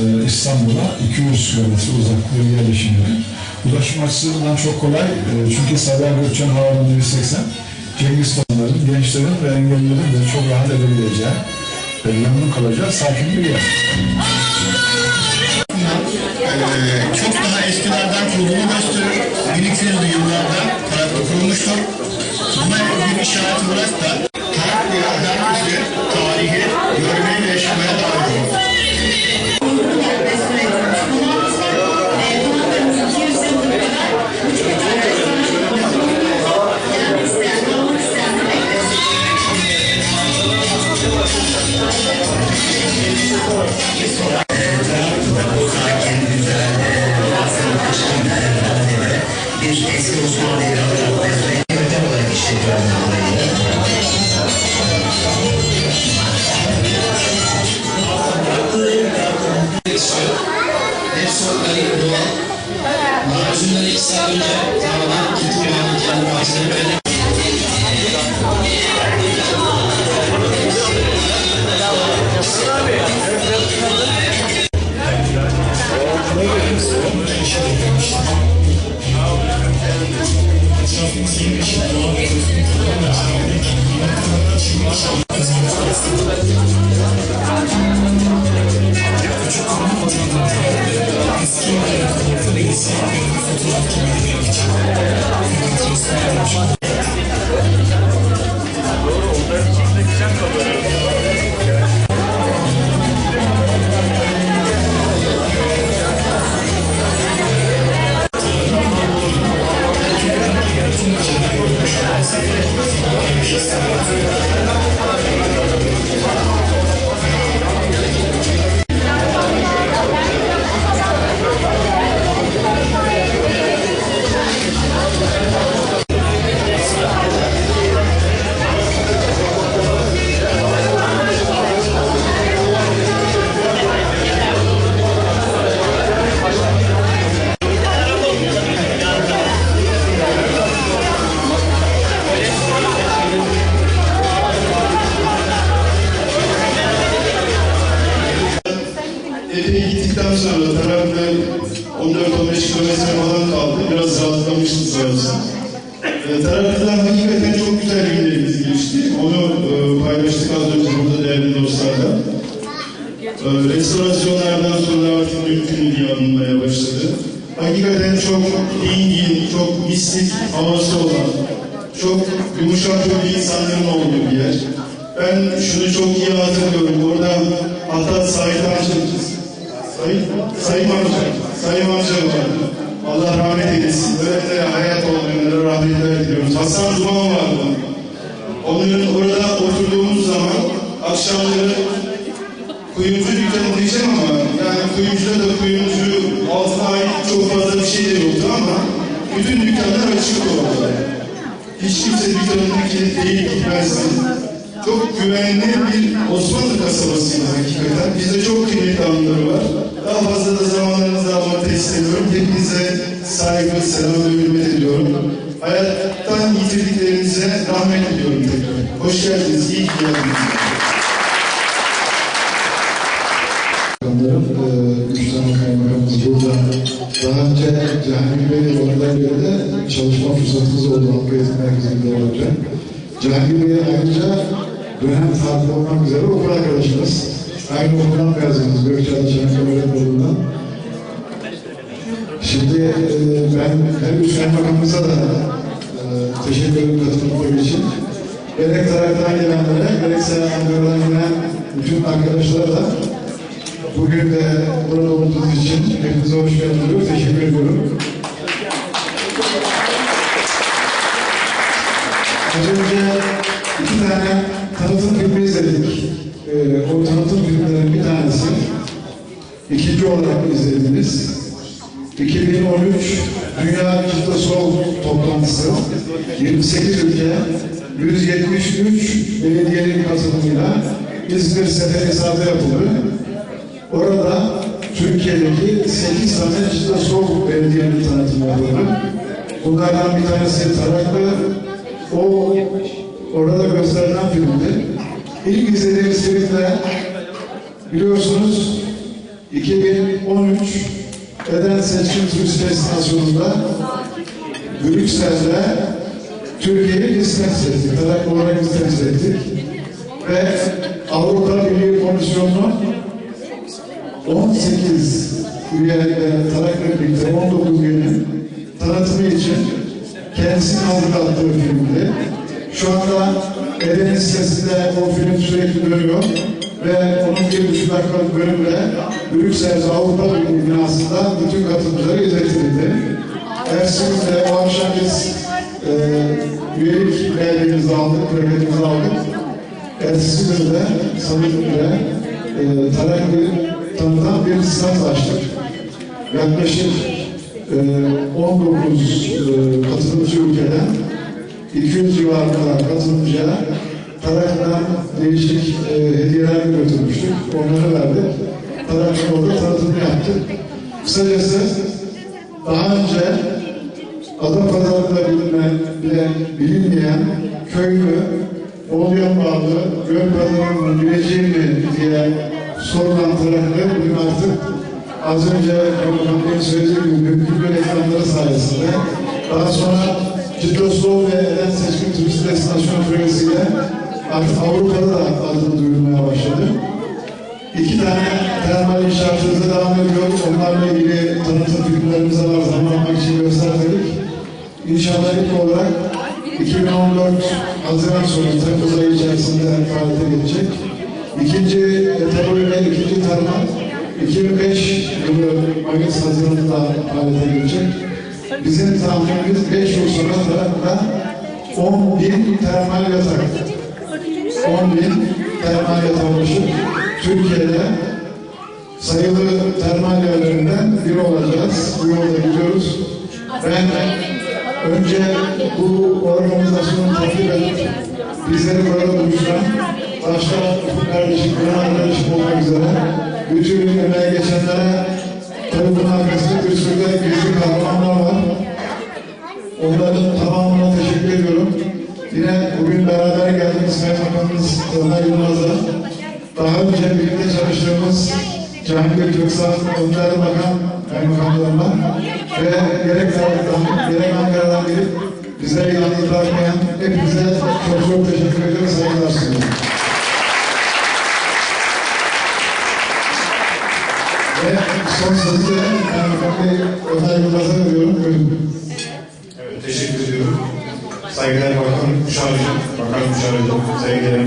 e, İstanbul'a 200 kilometre uzaklığı yerleşim. Ulaşım açısından çok kolay e, çünkü Sabiha Gökçen Havalimanı 180 Cengiz Tosunların, gençlerin ve engellilerin de çok rahat edebileceği ve memnun kalacağı sakin bir yer. Ee, çok daha eskilerden kurulduğunu gösterir. 1200'lü yıllarda Taraklı kurulmuştur. Buna bir işaret olarak da Taraklı'ya herkesi tarihi Hepsi organik doğal. Macunları iki saat önce tamamen tutmayan kendi bahçeleri böyle Epey kilometre falan kaldı. Biraz rahatlamıştı olsun. E, tarafta hakikaten çok güzel günlerimiz geçti. Onu e, paylaştık az önce burada değerli dostlarla. E, restorasyonlardan sonra artık mümkün diye anılmaya başladı. Hakikaten çok dingin, çok mistik havası olan, çok yumuşak bir insanların olduğu bir yer. Ben şunu çok iyi hatırlıyorum. Orada hatta Said amca, Sayın, Sayın amca, Sayın amca var. Allah rahmet eylesin. Ölenlere hayat olmayanlara rahmetler diliyoruz. Hasan Duman vardı. Onların orada oturduğumuz zaman akşamları kuyumcu dükkanı diyeceğim ama yani kuyumcuda da kuyumcu altına ait çok fazla bir şey de yoktu ama bütün dükkanlar açık orada. Hiç kimse dükkanını kilit değil gitmezdi. Çok güvenli bir Osmanlı kasabasıydı hakikaten. Bizde çok kıymetli anıları var. Daha fazla da zamanlarınızı almak istemiyorum. Hepinize saygı, selam ve hürmet ediyorum. Hayattan yitirdiklerinize rahmet diliyorum tekrar. Hoş geldiniz, iyi ki geldiniz. Bakanlarım, e, üç tane kaymakamımız burada. Daha önce Cihangir Bey'le oradan beri de çalışma fırsatımız oldu halk eğitim merkezinde önce. Cihangir Bey ayrıca dönem tatil olmak üzere okul arkadaşımız. Aynı okuldan mezunuz, Gökçeada Çanakkale Öğretmeni'nden. Şimdi e, ben her üç kaymakamımıza da e, teşekkür ederim katılımları için. Gerek taraftan gelenlere, gerekse Ankara'dan gelen bütün arkadaşlara da Bugün de burada olduğunuz için hepinize hoş geldiniz. Teşekkür ediyorum. Az önce tanıtım filmi izledik. Ee, o tanıtım filmlerin bir tanesi ikinci olarak izlediniz. 2013 Dünya Kitle Sol toplantısı 28 ülke 173 belediyenin katılımıyla İzmir Seferihisar'da yapıldı. Orada Türkiye'deki 8 tane Kitle Sol belediyenin tanıtımı yapıldı. Bunlardan bir tanesi Taraklı. O orada gösterilen filmdi. İlk izlediğimiz filmde biliyorsunuz 2013 Eden Seçkin Turist Destinasyonunda Brüksel'de Türkiye'yi biz temsil ettik. Tarak olarak biz temsil ettik. Ve Avrupa Birliği Komisyonu'nun 18 üyeyle Tarak'la birlikte 19 üyenin tanıtımı için kendisinin hazırlattığı filmdi. Şu anda Eden'in sitesinde o film sürekli dönüyor ve onun bir buçuk dakikalık bölümde Brüksel Avrupa Birliği binasında bütün katılımcılara izletildi. Ersin'de o akşam biz e, üyelik belgemizi aldık, plaketimizi aldık. Ertesi günde salı günde e, Tarak'ı tanıtan bir stand açtık. Yaklaşık e, 19 e, katılımcı ülkeden 200 civarında katılımcıya Tarak'tan değişik e, hediyeler götürmüştük. Onları verdik. Tarak'ın orada tanıtımını yaptık. Kısacası daha önce Adapazarı'nda bilinen, bile bilinmeyen köylü, Olyan bağlı, göl pazarının bileceği mi diye sorulan tarafları bugün artık az önce Kaymakam söylediği gibi mümkün bir ekranları sayesinde daha sonra Citroslow ve Eden Seçkin Turist Destinasyon projesiyle artık Avrupa'da da adını duyurmaya başladı. İki tane termal inşaatımıza devam ediyor. Onlarla ilgili tanıtım filmlerimiz var. Zamanlamak için göstermedik. İnşallah ilk olarak 2014 Haziran sonu Temmuz ayı içerisinde faaliyete geçecek. İkinci kategoride ikinci termal 2005 yılı Mayıs Haziran'da faaliyete geçecek. Bizim tahminimiz 5 yıl sonra tarafta 10 bin termal yatak 10 bin termal yatak oluşup Türkiye'de sayılı termal yerlerinden biri olacağız. Bu yolda gidiyoruz. Ben önce bu organizasyonu takip edip bizleri burada buluşturan başta kardeşim, Kur'an kardeşim olmak üzere bütün emeğe geçenlere tabii bunun arkasında bir sürü gizli kahramanlar var. Onların tamamına teşekkür ediyorum. Yine bugün beraber geldiğimiz Sayın Bakanımız Ömer Yılmaz'a daha önce birlikte çalıştığımız Cahangir Köksal, Önder Bakan Kaymakamlarına ve gerek Tarık'tan, gerek Ankara'dan gelip bize yalnız bırakmayan hepinize çok çok teşekkür ediyorum. Saygılar sunuyorum. Ve son sözü de Bey Ömer Yılmaz'a veriyorum. Buyurun. Evet, teşekkür ediyorum. Saygıdeğer Bakan Müşavir, Bakan Müşavir, saygıdeğer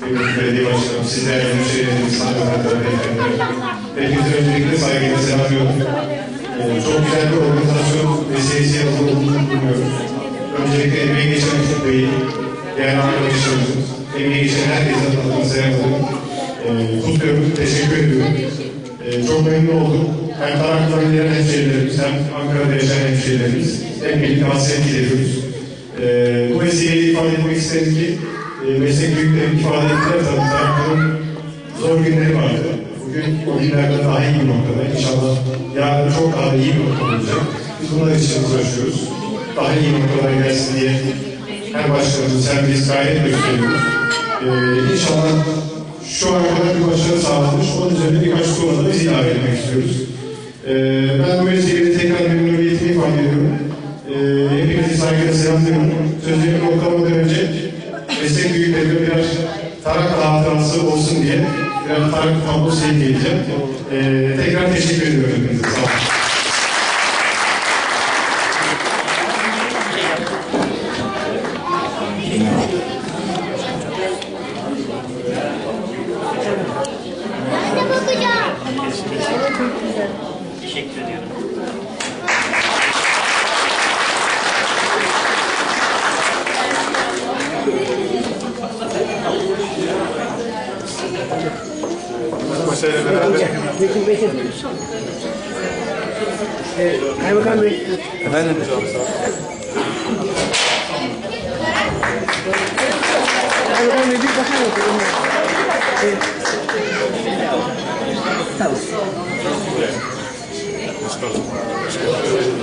Kıymetli Belediye Başkanım, sizlerle hemşehrilerim, sanatörler, beyefendiler. Hepinize öncelikle saygıyla selamlıyorum. Ee, çok güzel bir organizasyon vesilesi yapıldığını düşünüyorum. Öncelikle emeği geçen Ufuk Bey'i, değerli arkadaşlarımızın, emeği geçen herkese adına selamlarım. Ee, kutluyorum, teşekkür ediyorum. Ee, çok memnun oldum. Hem Tarak'tan gelen hemşehrilerimiz hem Ankara'da yaşayan hemşehrilerimiz hep birlikte hasret gideriyoruz. Ee, bu vesileyle ifade etmek isterim ki e, meslek büyükleri ifade ettiler tabii Tarak'ın zor günleri vardı. Bugün o günlerden daha iyi bir noktada. İnşallah yarın çok daha iyi bir nokta olacak. Biz bunlar için uğraşıyoruz. Daha iyi noktalara gelsin diye hem başkanımız hem biz gayret gösteriyoruz. Ee, inşallah şu ana kadar bir başarı sağlanmış. Onun üzerine birkaç konuda biz ilave etmek istiyoruz. Ee, ben bu vesileyle tekrar memnuniyetimi ifade ediyorum. Ee, hepinizi saygıyla selamlıyorum. Sözlerimi noklamadan önce meslek büyüklerine birer tarak hatırası olsun diye birer tarak tablosu hediye edeceğim. Ee, tekrar teşekkür ediyorum. Sağ olun. Benim Onu bir bakar mısın? Tavus. Tavus.